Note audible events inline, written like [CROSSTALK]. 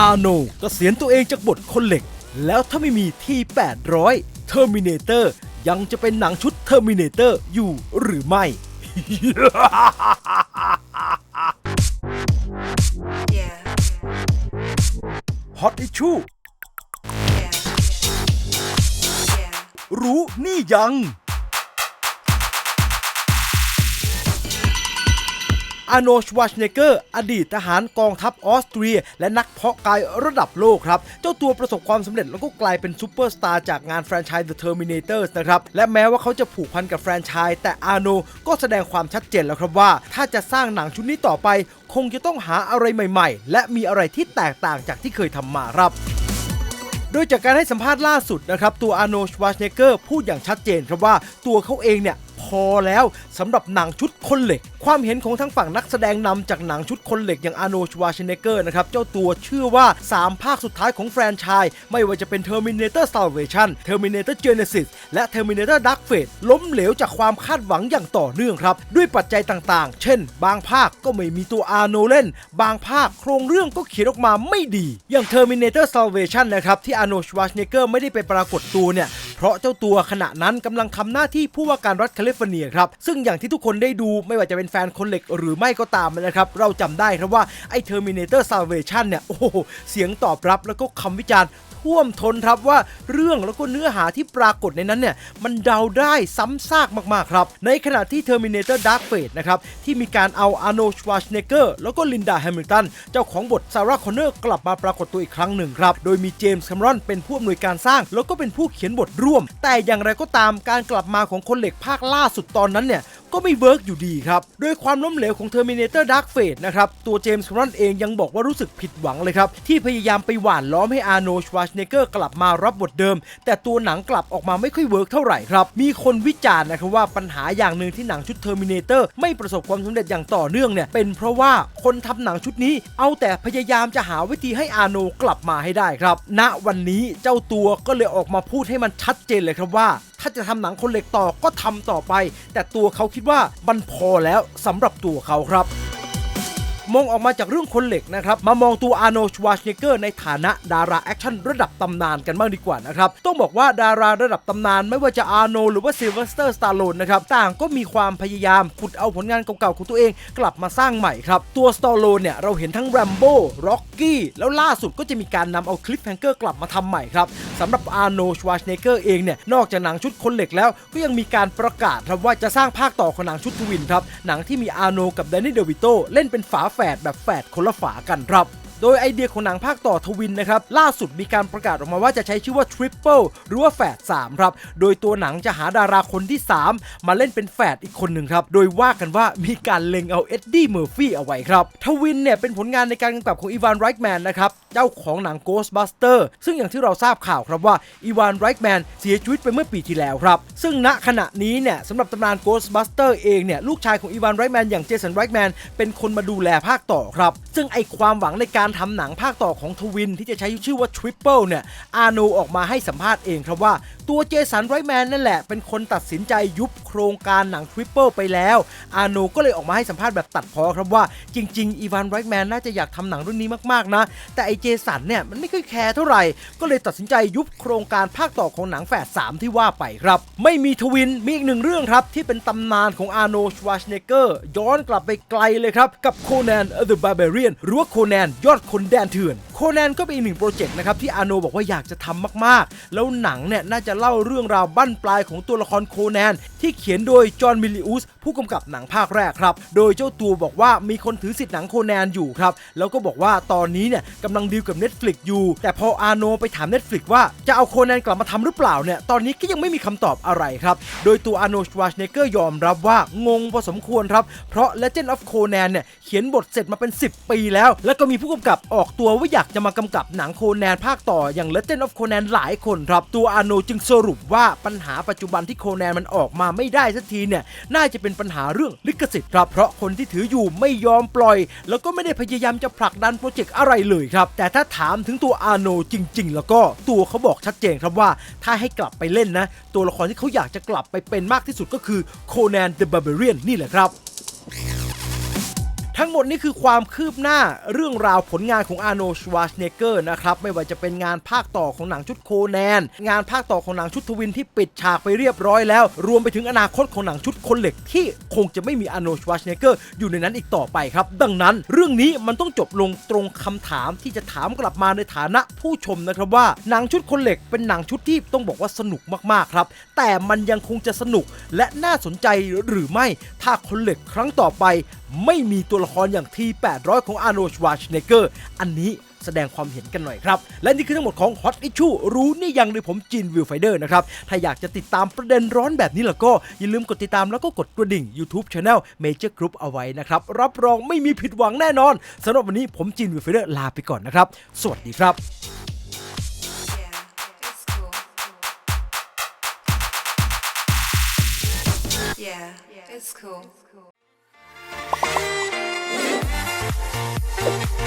อาโนเกษียณตัวเองจากบทคนเหล็ก แล้วถ้าไม่มีที800เทอร์มินเตอร์ยังจะเป็นหนังชุดเทอร์มินเตอร์อยู่หรือไม่ Yeah, ฮอตอิชู yeah, yeah. รู้นี่ยัง อาโนชวาชเนเกอร์ อดีตทหารกองทัพออสเตรีย และนักเพาะกายระดับโลกครับ เจ้าตัวประสบความสำเร็จแล้วก็กลายเป็นซูเปอร์สตาร์จากงานแฟรนไชส์ The Terminators นะครับ และแม้ว่าเขาจะผูกพันกับแฟรนไชส์แต่อาโนก็แสดงความชัดเจนแล้วครับว่า ถ้าจะสร้างหนังชุดนี้ต่อไป คงจะต้องหาอะไรใหม่ ๆ และมีอะไรที่แตกต่างจากที่เคยทำมาครับโดยจากการให้สัมภาษณ์ล่าสุดนะครับ ตัวอาโนชวาชเนเกอร์พูดอย่างชัดเจนครับว่าตัวเขาเองเนี่ย อแล้วสำหรับหนังชุดคนเหล็ก ความเห็นของทั้งฝั่งนักแสดงนำจากหนังชุดคนเหล็กอย่างอาโนชวาชเนเกอร์นะครับ เจ้าตัวเชื่อว่า 3 ภาคสุดท้ายของแฟรนไชส์ไม่ว่าจะเป็น Terminator Salvation Terminator Genesis และ Terminator Dark Fate ล้มเหลวจากความคาดหวังอย่างต่อเนื่องครับ ด้วยปัจจัยต่างๆ เช่น บางภาคก็ไม่มีตัวอาโนเล่น บางภาคโครงเรื่องก็เขียนออกมาไม่ดี อย่าง Terminator Salvation นะครับที่อาโนชวาชเนเกอร์ไม่ได้ไปปรากฏตัวเนี่ยเพราะเจ้าตัวขณะนั้นกำลังทำหน้าที่ผู้ว่าการรัฐแคลิฟฟเนียครับซึ่งอย่างที่ทุกคนได้ดูไม่ว่าจะเป็นแฟนคนเหล็กหรือไม่ก็ตามนะครับเราจำได้ครับว่าไอ้ Terminator Salvation เนี่ยโอ้โหเสียงตอบรับแล้วก็คำวิจารณ์ ท่วมท้นครับว่าเรื่องแล้วก็เนื้อหาที่ปรากฏในนั้นเนี่ยมันเดาได้ซ้ำซากมากๆครับ ในขณะที่ Terminator Dark Fate นะครับที่มีการเอา Arnold Schwarzenegger แล้วก็ลินดาแฮมิลตันเจ้าของบทซาร่าคอนเนอร์กลับมาปรากฏตัวอีกครั้งหนึ่งครับ โดยมีเจมส์แคมรอนเป็นผู้อำนวยการสร้าง แล้วก็เป็นผู้เขียนบทร่วม แต่อย่างไรก็ตามการกลับมาของคนเหล็กภาคล่าสุดตอนนั้นเนี่ย ก็ไม่เวิร์กอยู่ดีครับโดยความล้มเหลวของ Terminator Dark Fate นะครับ ตัวเจมส์คมรอนเองยังบอกว่ารู้สึกผิดหวังเลยครับ ที่พยายามไปหว่านล้อมให้อาร์โนชวาชเนเกอร์กลับมารับบทเดิม แต่ตัวหนังกลับออกมาไม่ค่อยเวิร์กเท่าไหร่ครับ มีคนวิจารณ์นะครับว่าปัญหาอย่างหนึ่งที่หนังชุด Terminator ไม่ประสบความสำเร็จอย่างต่อเนื่องเนี่ยเป็นเพราะว่าคนทำหนังชุดนี้ เอาแต่พยายามจะหาวิธีให้อาร์โนกลับมาให้ได้ครับณวันนี้เจ้าตัวก็เลยออกมาพูดให้มันชัดเจนเลยครับว่า ถ้าจะทำหนังคนเหล็กต่อก็ทำต่อไป แต่ตัวเขาคิดว่ามันพอแล้วสำหรับตัวเขาครับ มองออกมาจากเรื่องคนเหล็กนะครับ มามองตัวอาร์โนชวาชเนเกอร์ในฐานะดาราแอคชั่นระดับตำนานกันบ้างดีกว่านะครับ ต้องบอกว่าดาราระดับตำนานไม่ว่าจะอาร์โนหรือว่าซิลเวสเตอร์สตาร์โลนนะครับ ต่างก็มีความพยายามขุดเอาผลงานเก่าๆของตัวเองกลับมาสร้างใหม่ครับ ตัวสตาร์โลนเนี่ยเราเห็นทั้งแรมโบ้ร็อกกี้แล้วล่าสุดก็จะมีการนำเอาคลิปแฮงเกอร์กลับมาทำใหม่ครับสำหรับอาร์โนชวาชเนเกอร์เองเนี่ยนอกจากหนังชุดคนเหล็กแล้ว ก็ยังมีการประกาศครับว่าจะสร้างภาคต่อของหนังชุดทวินครับหนังที่มีอาร์โนกับแดนนี่เดวิโตเล่นเป็นฝาแฝดแบบแฝดคนละฝากันครับ โดยไอเดียของหนังภาคต่อทวินนะครับ ล่าสุดมีการประกาศออกมาว่าจะใช้ชื่อว่า Triple หรือว่าแฝด3ครับ โดยตัวหนังจะหาดาราคนที่ 3 มาเล่นเป็นแฝดอีกคนหนึ่งครับ โดยว่ากันว่ามีการเล็งเอาเอ็ดดี้เมอร์ฟี่เอาไว้ครับ ทวินเนี่ยเป็นผลงานในการกำกับของอีวานไรค์แมนนะครับ เจ้าของหนัง Ghostbuster ซึ่งอย่างที่เราทราบข่าวครับว่าอีวานไรค์แมนเสียชีวิตไปเมื่อปีที่แล้วครับ ซึ่งณขณะนี้เนี่ยสำหรับตำนาน Ghostbuster เองเนี่ยลูกชายของอีวานไรค์แมนอย่างเจสันไรค์แมนเป็นคนมาดูแลภาคต่อครับ ซึ่งไอความหวังในการทำหนังภาคต่อของทวินที่จะใช้ชื่อว่า Triple เนี่ย อาโนออกมาให้สัมภาษณ์เองครับว่าตัวเจสันไรค์แมนนั่นแหละ เป็นคนตัดสินใจยุบโครงการหนัง Triple ไปแล้ว อาโนก็เลยออกมาให้สัมภาษณ์แบบตัดพ้อครับว่าจริงๆอีวานไรค์แมนน่าจะอยากทำหนังเรื่องนี้มากๆนะ แต่ไอเจสันเนี่ยมันไม่ค่อยแคร์เท่าไหร่ก็เลยตัดสินใจยุบโครงการภาคต่อของหนังแฝด3ที่ว่าไปครับ ไม่มีทวินมีอีกหนึ่งเรื่องครับที่เป็นตำนานของอาโนชวาชเนเกอร์ย้อนกลับไปไกลเลยครับกับโคนัน the Barbarian หรือว่าโคนันยอดคนแดนเถื่อน คนันก็เป็นอีกหนึ่งโปรเจกต์นะครับที่อาโนบอกว่าอยากจะทำมากๆ แล้วหนังเนี่ยน่าจะเล่าเรื่องราวบั้นปลายของตัวละครโคนันที่เขียนโดยจอห์นมิลลิอุสผู้กำกับหนังภาคแรกครับ โดยเจ้าตัวบอกว่ามีคนถือสิทธิ์หนังโคนันอยู่ครับ แล้วก็บอกว่าตอนนี้เนี่ยกำลังดีลกับ Netflix อยู่ แต่พออาโนไปถาม Netflix ว่าจะเอาโคนันกลับมาทำหรือเปล่าเนี่ยตอนนี้ก็ยังไม่มีคำตอบอะไรครับ โดยตัวอาโนชวาชเนเกอร์ยอมรับว่างงพอสมควรครับ เพราะ Legend of Conan เนี่ยเขียนบทเสร็จมาเป็น 10 ปีแล้ว แล้วก็มีผู้กำกับออกตัวว่าอยากจะมากำกับหนังโคแนนภาคต่ออย่าง Legend of Conan หลายคนครับ ตัวอาโนจึงสรุปว่าปัญหาปัจจุบันที่โคแนนมันออกมาไม่ได้สักทีเนี่ย น่าจะเป็นปัญหาเรื่องลิขสิทธิ์ครับ เพราะคนที่ถืออยู่ไม่ยอมปล่อย แล้วก็ไม่ได้พยายามจะผลักดันโปรเจกต์อะไรเลยครับ แต่ถ้าถามถึงตัวอาโนจริง ๆ แล้วก็ตัวเขาบอกชัดเจนครับว่าถ้าให้กลับไปเล่นนะ ตัวละครที่เขาอยากจะกลับไปเป็นมากที่สุดก็คือโคแนนเดอะบาร์เบเรียนนี่แหละครับ ทั้งหมดนี่คือความคืบหน้าเรื่องราวผลงานของอาโนชวาชเนเกอร์นะครับ ไม่ว่าจะเป็นงานภาคต่อของหนังชุดโคแนน งานภาคต่อของหนังชุดทวินที่ปิดฉากไปเรียบร้อยแล้ว รวมไปถึงอนาคตของหนังชุดคนเหล็กที่คงจะไม่มีอาโนชวาชเนเกอร์อยู่ในนั้นอีกต่อไปครับ ดังนั้นเรื่องนี้มันต้องจบลงตรงคำถามที่จะถามกลับมาในฐานะผู้ชมนะครับว่าหนังชุดคนเหล็กเป็นหนังชุดที่ต้องบอกว่าสนุกมากๆครับ แต่มันยังคงจะสนุกและน่าสนใจหรือไม่ถ้าคนเหล็กครั้งต่อไป ไม่มีตัวละครอย่าง T800 ของอาร์โนชวาชเนเกอร์ อันนี้แสดงความเห็นกันหน่อยครับ และนี่คือทั้งหมดของ Hot Issue รู้นี่ยังโดยผมจินวิวไฟเดอร์นะครับ ถ้าอยากจะติดตามประเด็นร้อนแบบนี้แล้วก็ อย่าลืมกดติดตามแล้วก็กดกระดิ่ง YouTube Channel Major Group เอาไว้นะครับ รับรองไม่มีผิดหวังแน่นอนสำหรับวันนี้ผมจินวิวไฟเดอร์ลาไปก่อนนะครับ สวัสดีครับ Bye. [LAUGHS]